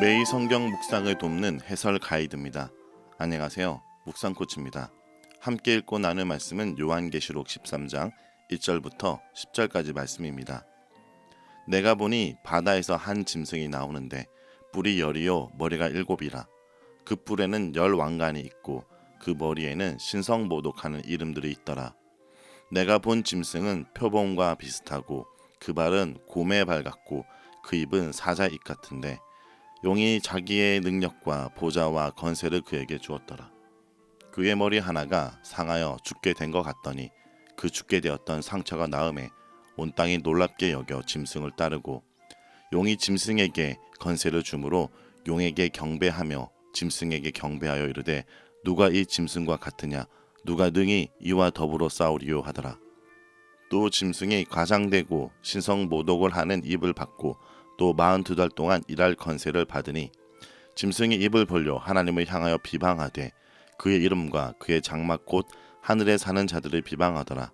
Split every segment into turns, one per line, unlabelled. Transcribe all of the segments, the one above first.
매일 성경 묵상을 돕는 해설 가이드입니다. 안녕하세요. 묵상 코치입니다. 함께 읽고 나눌 말씀은 요한계시록 13장 1절부터 10절까지 말씀입니다. 내가 보니 바다에서 한 짐승이 나오는데 뿔이 열이요 머리가 일곱이라 그 뿔에는 열 왕관이 있고 그 머리에는 신성모독하는 이름들이 있더라. 내가 본 짐승은 표범과 비슷하고 그 발은 곰의 발 같고 그 입은 사자 입 같은데 용이 자기의 능력과 보좌와 건세를 그에게 주었더라. 그의 머리 하나가 상하여 죽게 된 것 같더니 그 죽게 되었던 상처가 나음에 온 땅이 놀랍게 여겨 짐승을 따르고 용이 짐승에게 건세를 주므로 용에게 경배하며 짐승에게 경배하여 이르되 누가 이 짐승과 같으냐 누가 능히 이와 더불어 싸우리요 하더라. 또 짐승이 과장되고 신성 모독을 하는 입을 받고 또 마흔 두 달 동안 일할 건세를 받으니 짐승이 입을 벌려 하나님을 향하여 비방하되 그의 이름과 그의 장막 곧 하늘에 사는 자들을 비방하더라.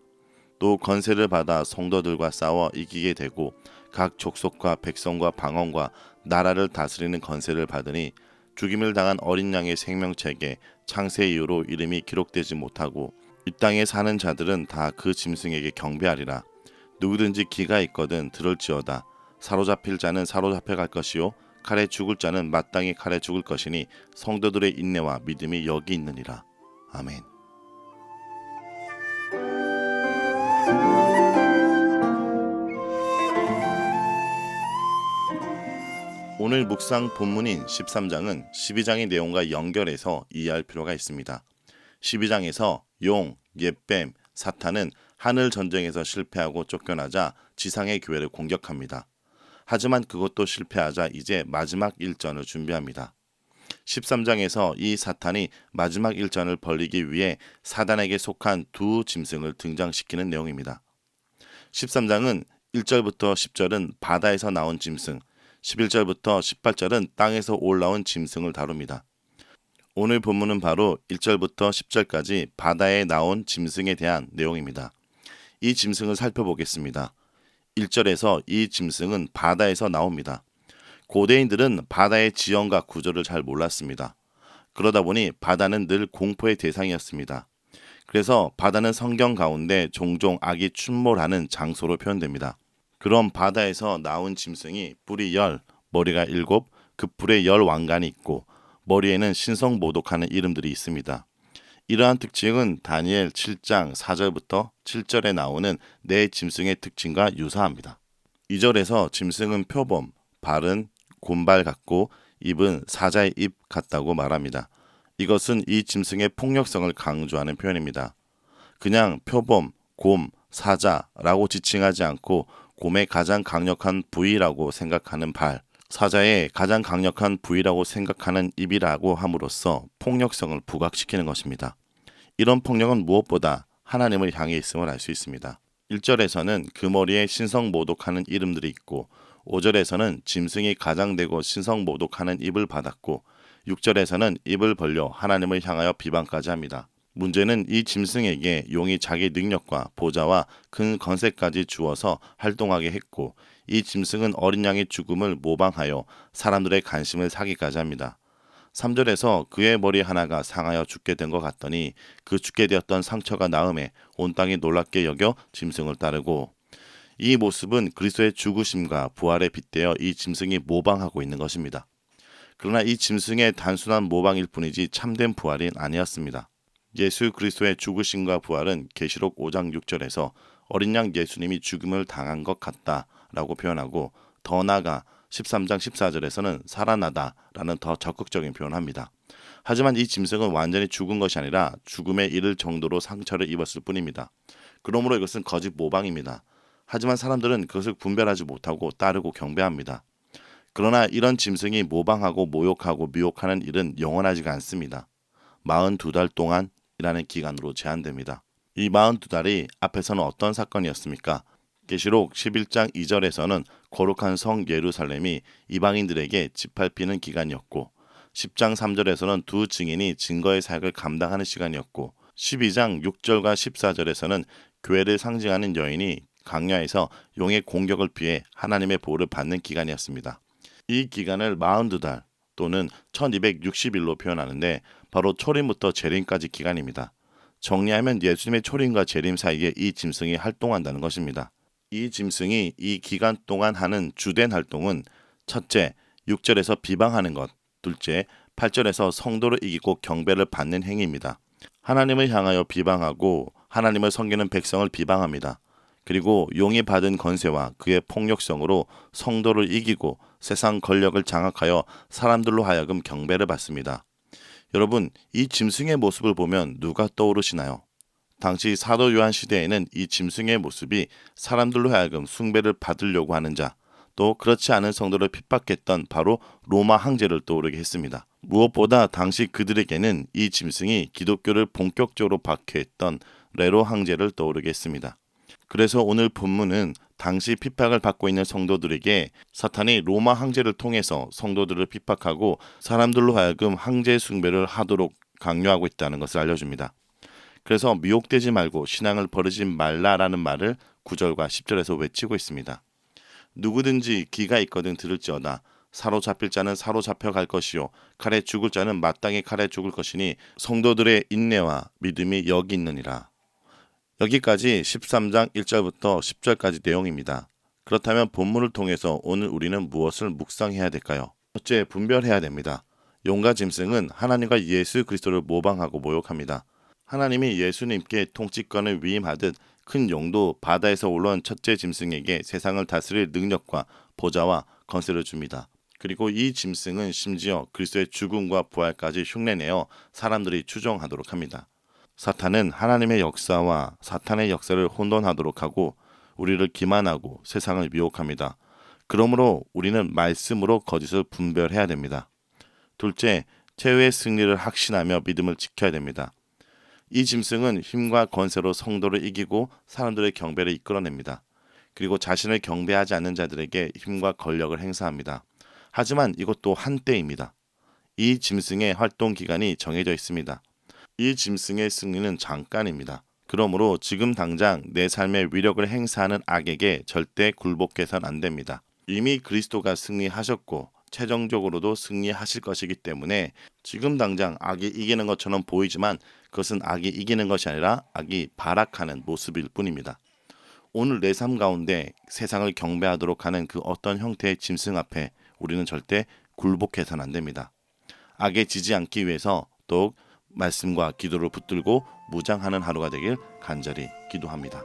또 건세를 받아 성도들과 싸워 이기게 되고 각 족속과 백성과 방언과 나라를 다스리는 건세를 받으니 죽임을 당한 어린 양의 생명책에 창세 이후로 이름이 기록되지 못하고 이 땅에 사는 자들은 다 그 짐승에게 경배하리라. 누구든지 기가 있거든 들을지어다. 사로잡힐 자는 사로잡혀 갈 것이요 칼에 죽을 자는 마땅히 칼에 죽을 것이니 성도들의 인내와 믿음이 여기 있느니라. 아멘. 오늘 묵상 본문인 13장은 12장의 내용과 연결해서 이해할 필요가 있습니다. 12장에서 용, 옛뱀, 사탄은 하늘 전쟁에서 실패하고 쫓겨나자 지상의 교회를 공격합니다. 하지만 그것도 실패하자 이제 마지막 일전을 준비합니다. 13장에서 이 사탄이 마지막 일전을 벌리기 위해 사단에게 속한 두 짐승을 등장시키는 내용입니다. 13장은 1절부터 10절은 바다에서 나온 짐승, 11절부터 18절은 땅에서 올라온 짐승을 다룹니다. 오늘 본문은 바로 1절부터 10절까지 바다에 나온 짐승에 대한 내용입니다. 이 짐승을 살펴보겠습니다. 1절에서 이 짐승은 바다에서 나옵니다. 고대인들은 바다의 지형과 구조를 잘 몰랐습니다. 그러다 보니 바다는 늘 공포의 대상이었습니다. 그래서 바다는 성경 가운데 종종 악이 출몰하는 장소로 표현됩니다. 그런 바다에서 나온 짐승이 뿔이 열, 머리가 일곱, 그 뿔에 열 왕관이 있고 머리에는 신성 모독하는 이름들이 있습니다. 이러한 특징은 다니엘 7장 4절부터 7절에 나오는 네 짐승의 특징과 유사합니다. 2절에서 짐승은 표범, 발은 곰발 같고 입은 사자의 입 같다고 말합니다. 이것은 이 짐승의 폭력성을 강조하는 표현입니다. 그냥 표범, 곰, 사자라고 지칭하지 않고 곰의 가장 강력한 부위라고 생각하는 발, 사자의 가장 강력한 부위라고 생각하는 입이라고 함으로써 폭력성을 부각시키는 것입니다. 이런 폭력은 무엇보다 하나님을 향해 있음을 알 수 있습니다. 1절에서는 그 머리에 신성 모독하는 이름들이 있고 5절에서는 짐승이 가장되고 신성 모독하는 입을 받았고 6절에서는 입을 벌려 하나님을 향하여 비방까지 합니다. 문제는 이 짐승에게 용이 자기 능력과 보좌와 큰 건세까지 주어서 활동하게 했고 이 짐승은 어린 양의 죽음을 모방하여 사람들의 관심을 사기까지 합니다. 3절에서 그의 머리 하나가 상하여 죽게 된 것 같더니 그 죽게 되었던 상처가 나음에 온 땅이 놀랍게 여겨 짐승을 따르고 이 모습은 그리스도의 죽으심과 부활에 빗대어 이 짐승이 모방하고 있는 것입니다. 그러나 이 짐승의 단순한 모방일 뿐이지 참된 부활이 아니었습니다. 예수 그리스도의 죽으심과 부활은 계시록 5장 6절에서 어린 양 예수님이 죽음을 당한 것 같다라고 표현하고 더 나아가 13장 14절에서는 살아나다라는 더 적극적인 표현을 합니다. 하지만 이 짐승은 완전히 죽은 것이 아니라 죽음에 이를 정도로 상처를 입었을 뿐입니다. 그러므로 이것은 거짓 모방입니다. 하지만 사람들은 그것을 분별하지 못하고 따르고 경배합니다. 그러나 이런 짐승이 모방하고 모욕하고 미혹하는 일은 영원하지가 않습니다. 42달 동안 이라는 기간으로 제한됩니다. 이 42달이 앞에서는 어떤 사건이었습니까? 계시록 11장 2절에서는 거룩한 성 예루살렘이 이방인들에게 짓밟히는 기간이었고 10장 3절에서는 두 증인이 증거의 사역을 감당하는 시간이었고 12장 6절과 14절에서는 교회를 상징하는 여인이 강야에서 용의 공격을 피해 하나님의 보호를 받는 기간이었습니다. 이 기간을 42달 또는 1260일로 표현하는데 바로 초림부터 재림까지 기간입니다. 정리하면 예수님의 초림과 재림 사이에 이 짐승이 활동한다는 것입니다. 이 짐승이 이 기간 동안 하는 주된 활동은 첫째, 6절에서 비방하는 것, 둘째, 8절에서 성도를 이기고 경배를 받는 행위입니다. 하나님을 향하여 비방하고 하나님을 섬기는 백성을 비방합니다. 그리고 용이 받은 건세와 그의 폭력성으로 성도를 이기고 세상 권력을 장악하여 사람들로 하여금 경배를 받습니다. 여러분, 이 짐승의 모습을 보면 누가 떠오르시나요? 당시 사도 요한 시대에는 이 짐승의 모습이 사람들로 하여금 숭배를 받으려고 하는 자, 또 그렇지 않은 성도를 핍박했던 바로 로마 황제를 떠오르게 했습니다. 무엇보다 당시 그들에게는 이 짐승이 기독교를 본격적으로 박해했던 레로 황제를 떠오르게 했습니다. 그래서 오늘 본문은 당시 핍박을 받고 있는 성도들에게 사탄이 로마 황제를 통해서 성도들을 핍박하고 사람들로 하여금 황제 숭배를 하도록 강요하고 있다는 것을 알려줍니다. 그래서 미혹되지 말고 신앙을 버리지 말라라는 말을 9절과 10절에서 외치고 있습니다. 누구든지 귀가 있거든 들을지어다 사로잡힐 자는 사로잡혀 갈 것이요 칼에 죽을 자는 마땅히 칼에 죽을 것이니 성도들의 인내와 믿음이 여기 있느니라. 여기까지 13장 1절부터 10절까지 내용입니다. 그렇다면 본문을 통해서 오늘 우리는 무엇을 묵상해야 될까요? 첫째, 분별해야 됩니다. 용과 짐승은 하나님과 예수 그리스도를 모방하고 모욕합니다. 하나님이 예수님께 통치권을 위임하듯 큰 용도 바다에서 올라온 첫째 짐승에게 세상을 다스릴 능력과 보좌와 건세를 줍니다. 그리고 이 짐승은 심지어 그리스도의 죽음과 부활까지 흉내내어 사람들이 추종하도록 합니다. 사탄은 하나님의 역사와 사탄의 역사를 혼돈하도록 하고 우리를 기만하고 세상을 미혹합니다. 그러므로 우리는 말씀으로 거짓을 분별해야 됩니다. 둘째, 최후의 승리를 확신하며 믿음을 지켜야 됩니다. 이 짐승은 힘과 권세로 성도를 이기고 사람들의 경배를 이끌어냅니다. 그리고 자신을 경배하지 않는 자들에게 힘과 권력을 행사합니다. 하지만 이것도 한때입니다. 이 짐승의 활동 기간이 정해져 있습니다. 이 짐승의 승리는 잠깐입니다. 그러므로 지금 당장 내 삶의 위력을 행사하는 악에게 절대 굴복해선 안 됩니다. 이미 그리스도가 승리하셨고 최종적으로도 승리하실 것이기 때문에 지금 당장 악이 이기는 것처럼 보이지만 그것은 악이 이기는 것이 아니라 악이 발악하는 모습일 뿐입니다. 오늘 내 삶 가운데 세상을 경배하도록 하는 그 어떤 형태의 짐승 앞에 우리는 절대 굴복해서는 안 됩니다. 악에 지지 않기 위해서 더욱 말씀과 기도를 붙들고 무장하는 하루가 되길 간절히 기도합니다.